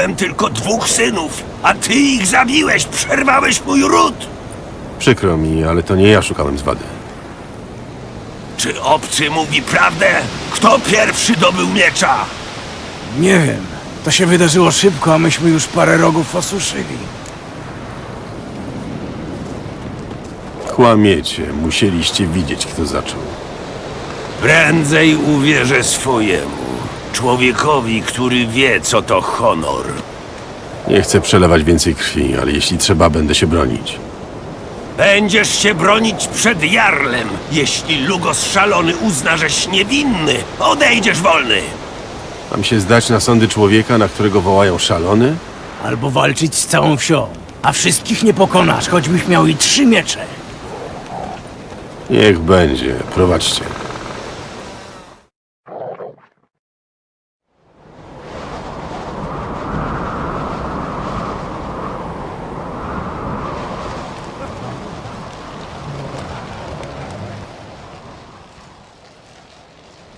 Miałem tylko dwóch synów, a ty ich zabiłeś, przerwałeś mój ród. Przykro mi, ale to nie ja szukałem zwady. Czy obcy mówi prawdę? Kto pierwszy dobył miecza? Nie wiem. To się wydarzyło szybko, a myśmy już parę rogów osuszyli. Kłamiecie, musieliście widzieć, kto zaczął. Prędzej uwierzę swojemu. Człowiekowi, który wie, co to honor. Nie chcę przelewać więcej krwi, ale jeśli trzeba, będę się bronić. Będziesz się bronić przed Jarlem. Jeśli Lugos szalony uzna, żeś niewinny, odejdziesz wolny. Mam się zdać na sądy człowieka, na którego wołają szalony? Albo walczyć z całą wsią. A wszystkich nie pokonasz, choćbyś miał i trzy miecze. Niech będzie, prowadźcie.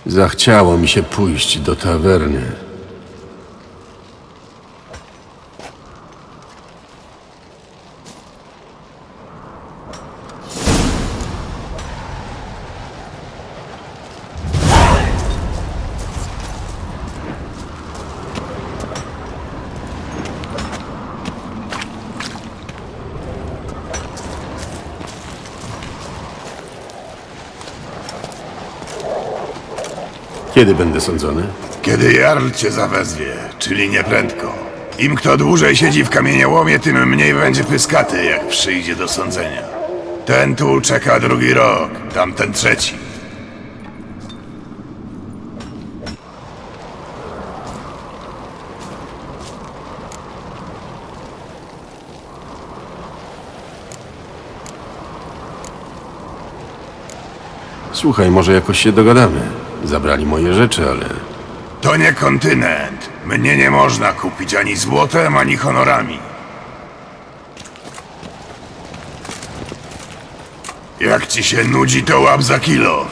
Zachciało mi się pójść do tawerny. Kiedy będę sądzony? Kiedy Jarl cię zawezwie, czyli nieprędko. Im kto dłużej siedzi w kamieniołomie, tym mniej będzie pyskaty, jak przyjdzie do sądzenia. Ten tu czeka drugi rok, tamten trzeci. Słuchaj, może jakoś się dogadamy. Zabrali moje rzeczy, ale To nie kontynent. Mnie nie można kupić ani złotem, ani honorami. Jak ci się nudzi, to łap za kilo.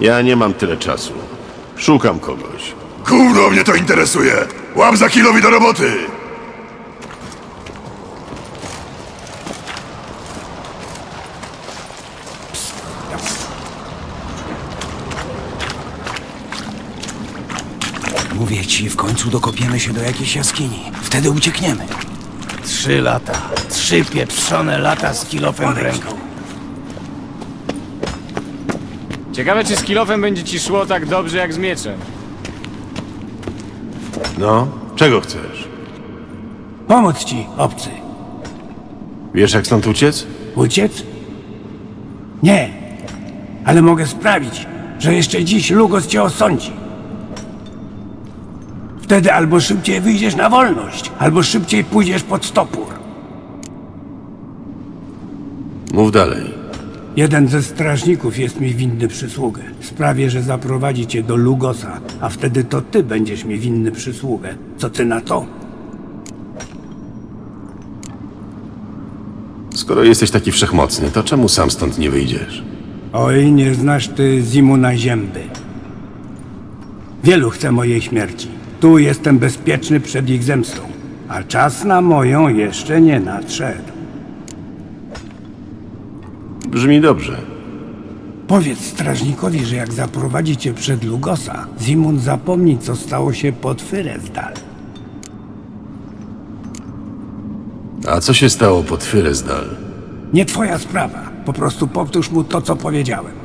ja nie mam tyle czasu. Szukam kogoś. Gówno mnie to interesuje! Łap za kilowi do roboty! Mówię ci, w końcu dokopiemy się do jakiejś jaskini. Wtedy uciekniemy. Trzy lata. Trzy pieprzone lata z kilofem w ręku. Ciekawe, czy z kilofem będzie ci szło tak dobrze jak z mieczem. No, czego chcesz? Pomóc ci, obcy. Wiesz, jak stąd uciec? Uciec? Nie. Ale mogę sprawić, że jeszcze dziś Lugos cię osądzi. Wtedy albo szybciej wyjdziesz na wolność, albo szybciej pójdziesz pod stopór. Mów dalej. Jeden ze strażników jest mi winny przysługę. Sprawię, że zaprowadzi cię do Lugosa, a wtedy to ty będziesz mi winny przysługę. Co ty na to? Skoro jesteś taki wszechmocny, to czemu sam stąd nie wyjdziesz? Oj, nie znasz ty Zimu na zięby. Wielu chce mojej śmierci. Tu jestem bezpieczny przed ich zemstą, a czas na moją jeszcze nie nadszedł. Brzmi dobrze. Powiedz strażnikowi, że jak zaprowadzi cię przed Lugosa, Zimun zapomni, co stało się pod Fyrezdal. A co się stało pod Fyrezdal? Nie twoja sprawa. Po prostu powtórz mu to, co powiedziałem.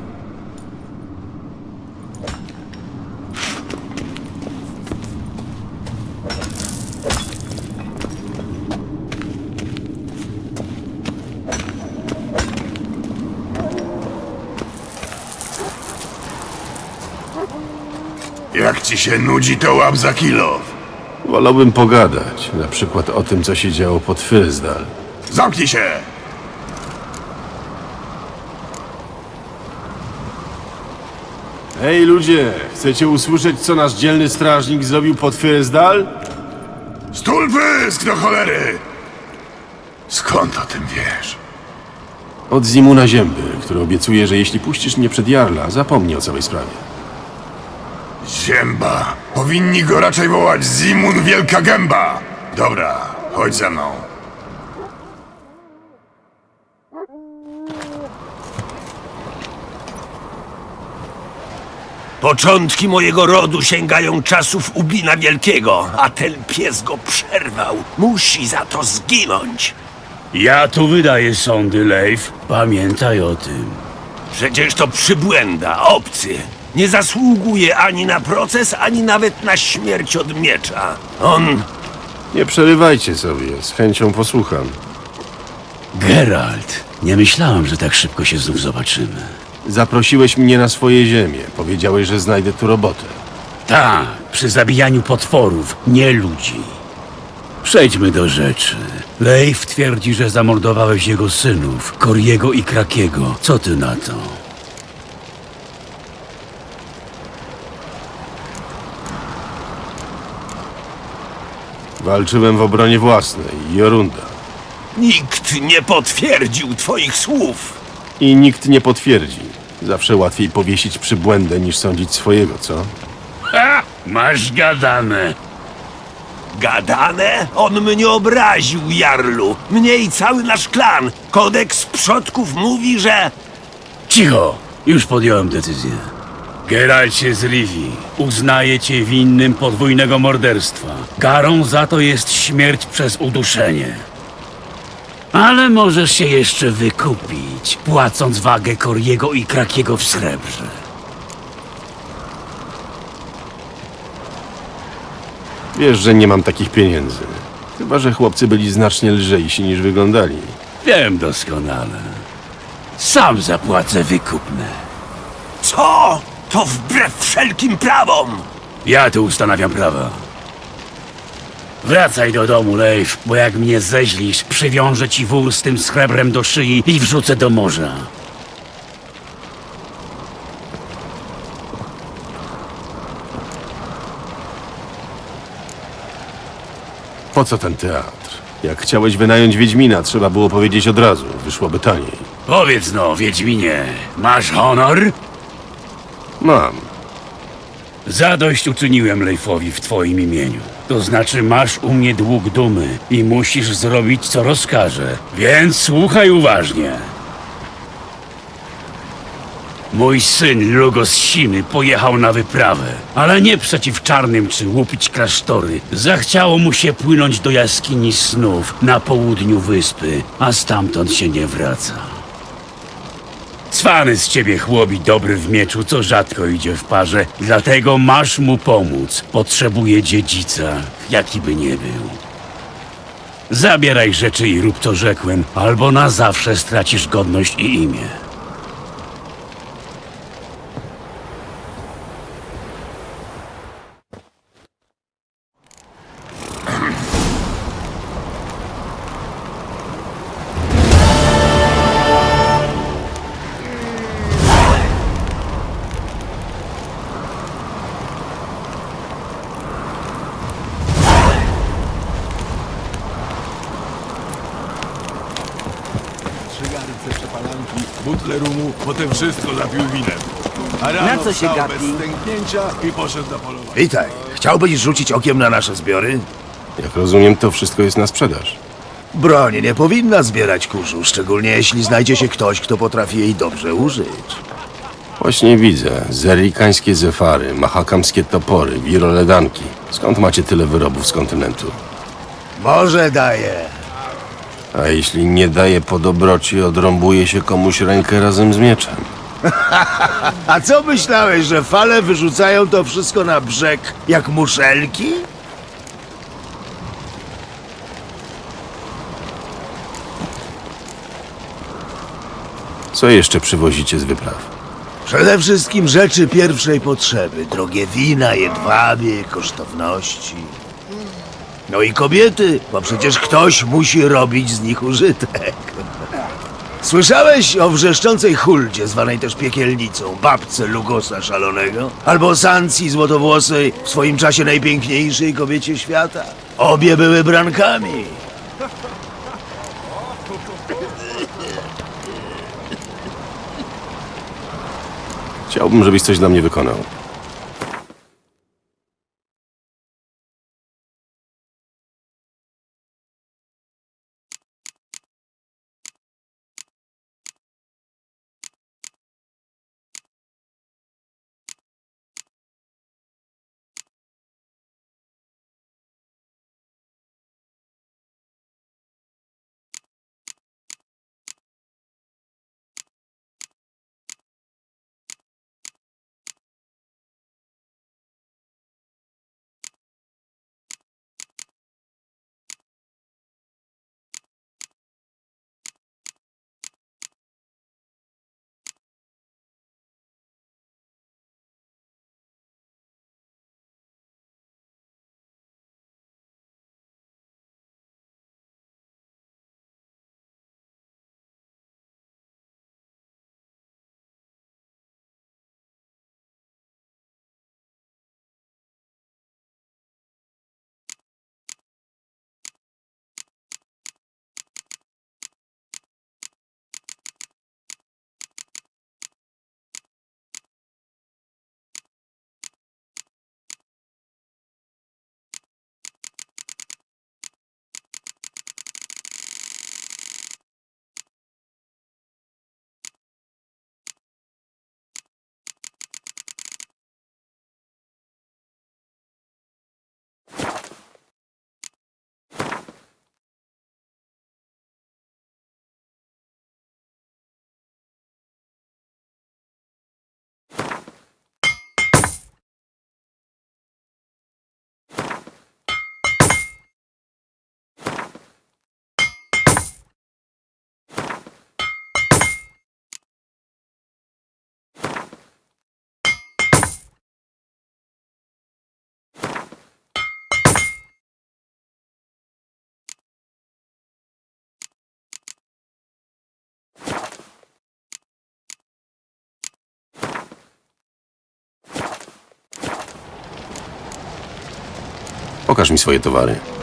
Jak ci się nudzi, to łap za kilo. Wolałbym pogadać, na przykład o tym, co się działo pod Fyrezdal. Zamknij się! Hej ludzie, chcecie usłyszeć, co nasz dzielny strażnik zrobił pod Fyrezdal? Stul pysk do cholery! Skąd o tym wiesz? Od Zimuna Zięby, który obiecuje, że jeśli puścisz mnie przed Jarla, zapomni o całej sprawie. Zięba. Powinni go raczej wołać Zimun Wielka Gęba. Dobra, chodź ze mną. Początki mojego rodu sięgają czasów Ubina Wielkiego, a ten pies go przerwał. Musi za to zginąć. Ja tu wydaję sądy, Leif. Pamiętaj o tym. Przecież to przybłęda, obcy. Nie zasługuje ani na proces, ani nawet na śmierć od miecza. On Nie przerywajcie sobie, z chęcią posłucham. Geralt, nie myślałem, że tak szybko się znów zobaczymy. Zaprosiłeś mnie na swoje ziemię. Powiedziałeś, że znajdę tu robotę. Tak, przy zabijaniu potworów, nie ludzi. Przejdźmy do rzeczy. Leif twierdzi, że zamordowałeś jego synów, Koriego i Krakiego. Co ty na to? Walczyłem w obronie własnej, Jorunda. nikt nie potwierdził twoich słów. I nikt nie potwierdzi. Zawsze łatwiej powiesić przybłędę niż sądzić swojego, co? Ha! Masz gadane. Gadane? On mnie obraził, Jarlu. Mnie i cały nasz klan. Kodeks przodków mówi, że... Cicho! Już podjąłem decyzję. Geralcie z Rivi, uznaję cię winnym podwójnego morderstwa. Karą za to jest śmierć przez uduszenie. Ale możesz się jeszcze wykupić, płacąc wagę Koriego i Krakiego w srebrze. Wiesz, że nie mam takich pieniędzy. Chyba, że chłopcy byli znacznie lżejsi niż wyglądali. Wiem doskonale. Sam zapłacę wykupne. Co? To wbrew wszelkim prawom. Ja tu ustanawiam prawa. Wracaj do domu, Leif, bo jak mnie zeźlisz, przywiążę ci wór z tym srebrem do szyi i wrzucę do morza. Po co ten teatr? Jak chciałeś wynająć Wiedźmina, trzeba było powiedzieć od razu. Wyszłoby taniej. Powiedz no, Wiedźminie, masz honor? Mam. Zadość uczyniłem Leifowi w twoim imieniu. To znaczy masz u mnie dług dumy i musisz zrobić co rozkażę. Więc słuchaj uważnie. Mój syn Lugos Simy pojechał na wyprawę, ale nie przeciw czarnym czy łupić klasztory. Zachciało mu się płynąć do jaskini snów na południu wyspy, a stamtąd się nie wraca. Cwany z ciebie chłopi dobry w mieczu, co rzadko idzie w parze, dlatego masz mu pomóc. Potrzebuje dziedzica, jaki by nie był. Zabieraj rzeczy i rób to rzekłem, albo na zawsze stracisz godność i imię. Przepalanki, butle rumu, potem wszystko zapił winem. A rano Na co się wstał gapi? bez stęknięcia i poszedł na polowanie. Witaj. Chciałbyś rzucić okiem na nasze zbiory? Jak rozumiem, to wszystko jest na sprzedaż. Broń nie powinna zbierać kurzu, szczególnie jeśli znajdzie się ktoś, kto potrafi jej dobrze użyć. Właśnie widzę. Zerikańskie zefary, mahakamskie topory, wiroledanki. Skąd macie tyle wyrobów z kontynentu? Może daje. A jeśli nie daje po dobroci, odrąbuje się komuś rękę razem z mieczem. A co myślałeś, że fale wyrzucają to wszystko na brzeg jak muszelki? Co jeszcze przywozicie z wypraw? Przede wszystkim rzeczy pierwszej potrzeby. Drogie wina, jedwabie, kosztowności. No i kobiety, bo przecież ktoś musi robić z nich użytek. Słyszałeś o wrzeszczącej huldzie, zwanej też piekielnicą, babce Lugosa Szalonego? Albo Sancji Złotowłosej, w swoim czasie najpiękniejszej kobiecie świata? Obie były brankami. Chciałbym, żebyś coś dla mnie wykonał. Pokaż mi swoje towary.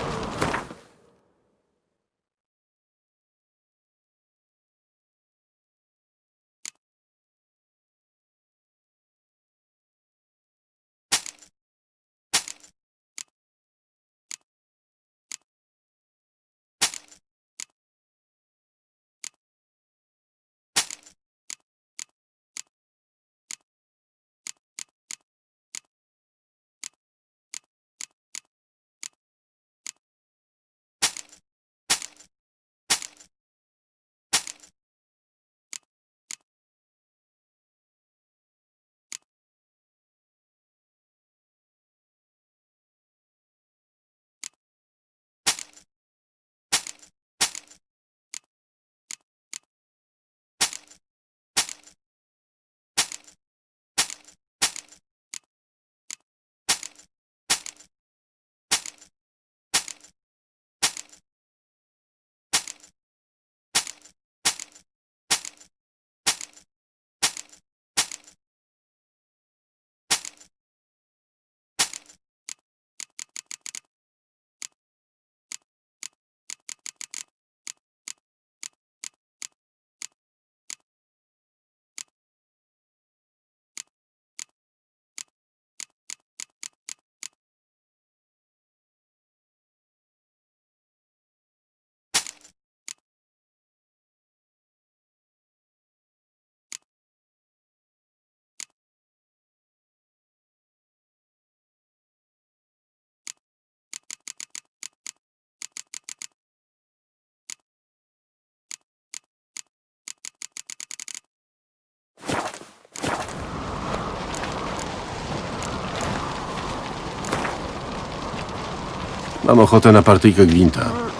Mam ochotę na partyjkę gwinta.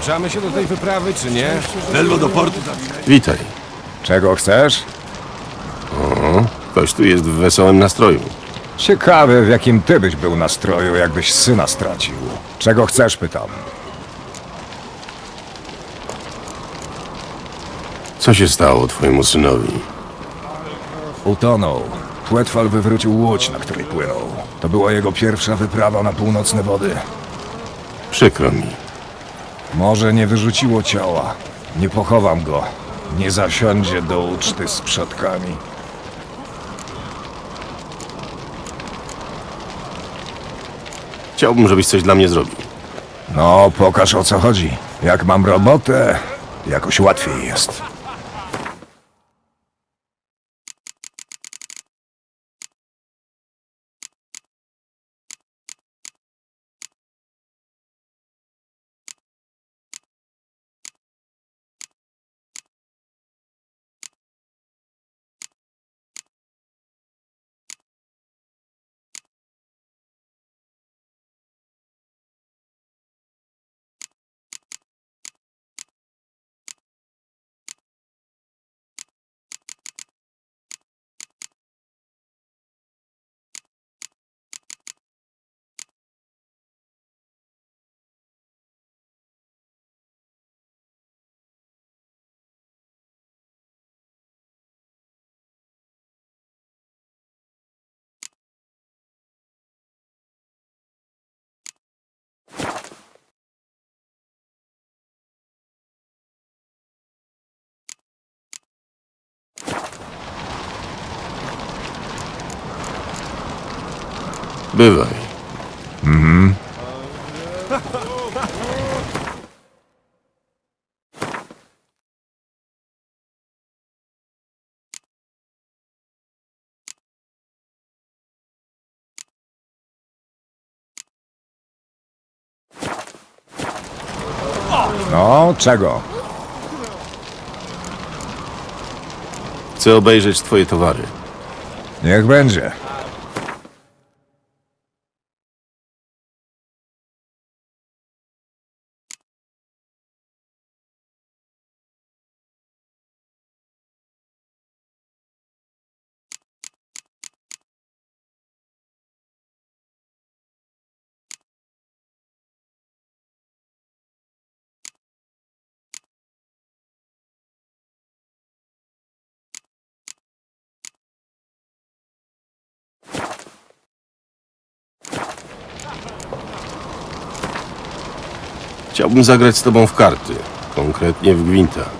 Przyłączamy się do tej wyprawy, czy nie? Ledwo do portu Witaj. Czego chcesz? Ktoś tu jest w wesołym nastroju. Ciekawy, w jakim ty byś był nastroju, jakbyś syna stracił. Czego chcesz, pytam. Co się stało twojemu synowi? Utonął. Płetwal wywrócił łódź, na której płynął. To była jego pierwsza wyprawa na północne wody. Przykro mi. Może nie wyrzuciło ciała. Nie pochowam go. Nie zasiądzie do uczty z przodkami. Chciałbym, żebyś coś dla mnie zrobił. No, pokaż o co chodzi. Jak mam robotę, jakoś łatwiej jest. Bywaj. No, czego? Chcę obejrzeć twoje towary. Niech będzie. Chciałbym zagrać z tobą w karty. Konkretnie w gwinta.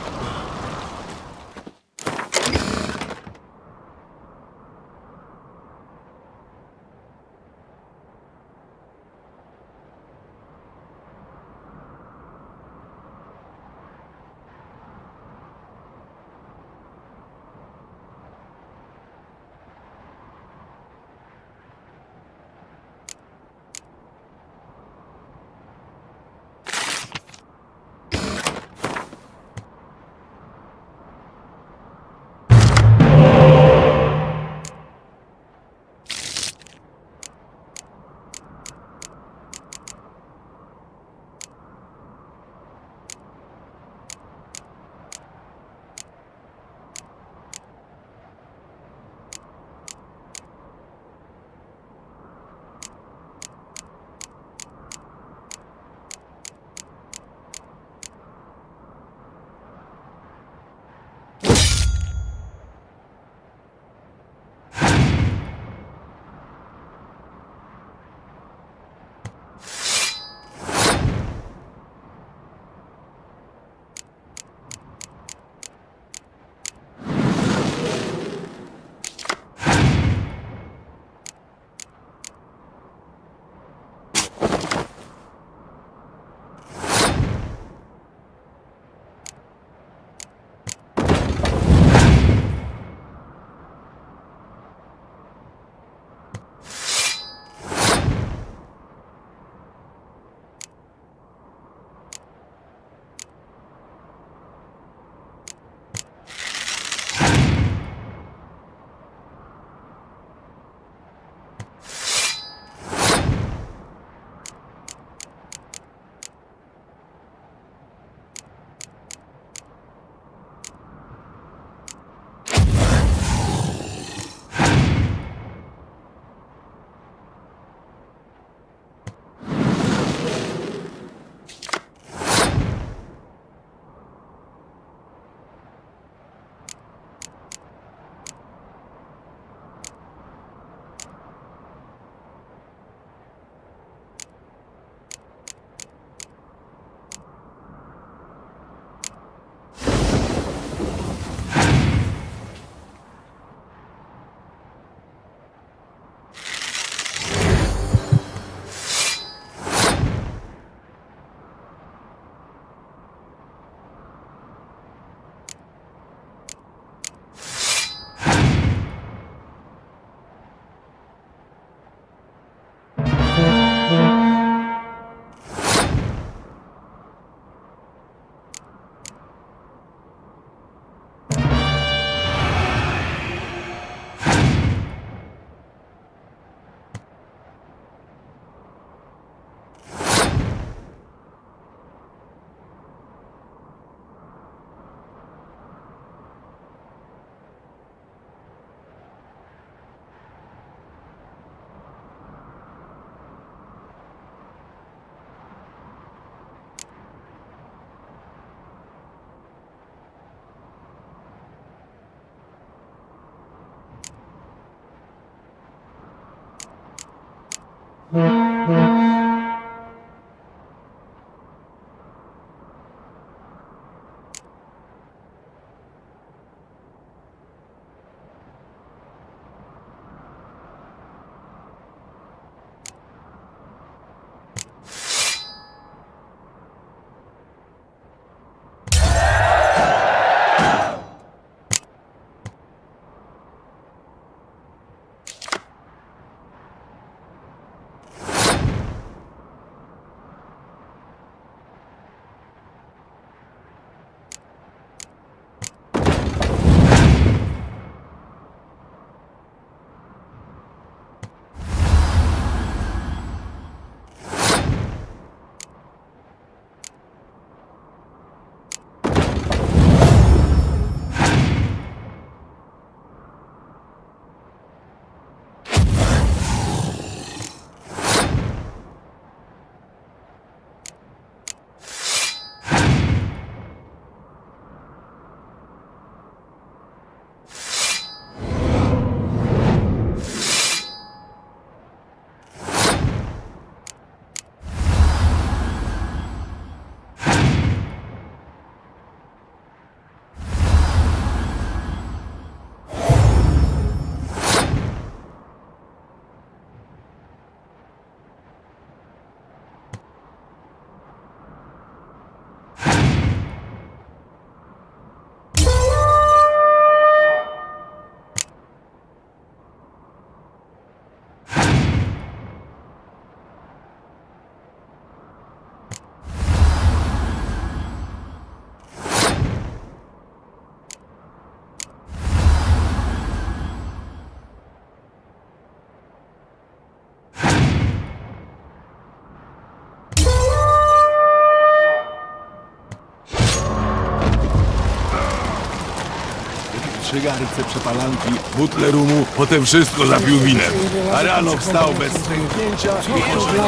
Trzy przepalanki, butle rumu, potem wszystko zapił winem. A rano wstał bez stęknięcia i poszedł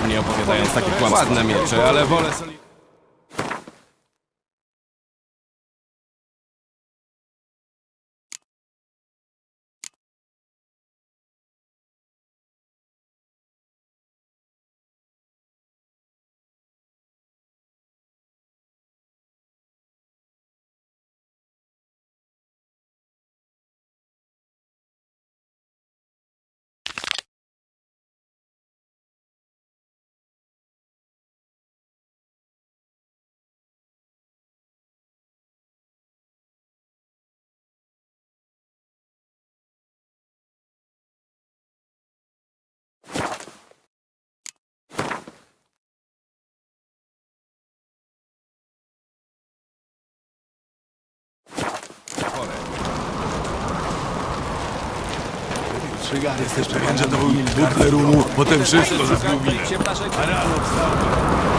na mnie opowiadając takie kłamstwa. Ładne miecze, ale wolę sobie... Trzy garnce przepalanki, butle rumu, potem wszystko rano wstał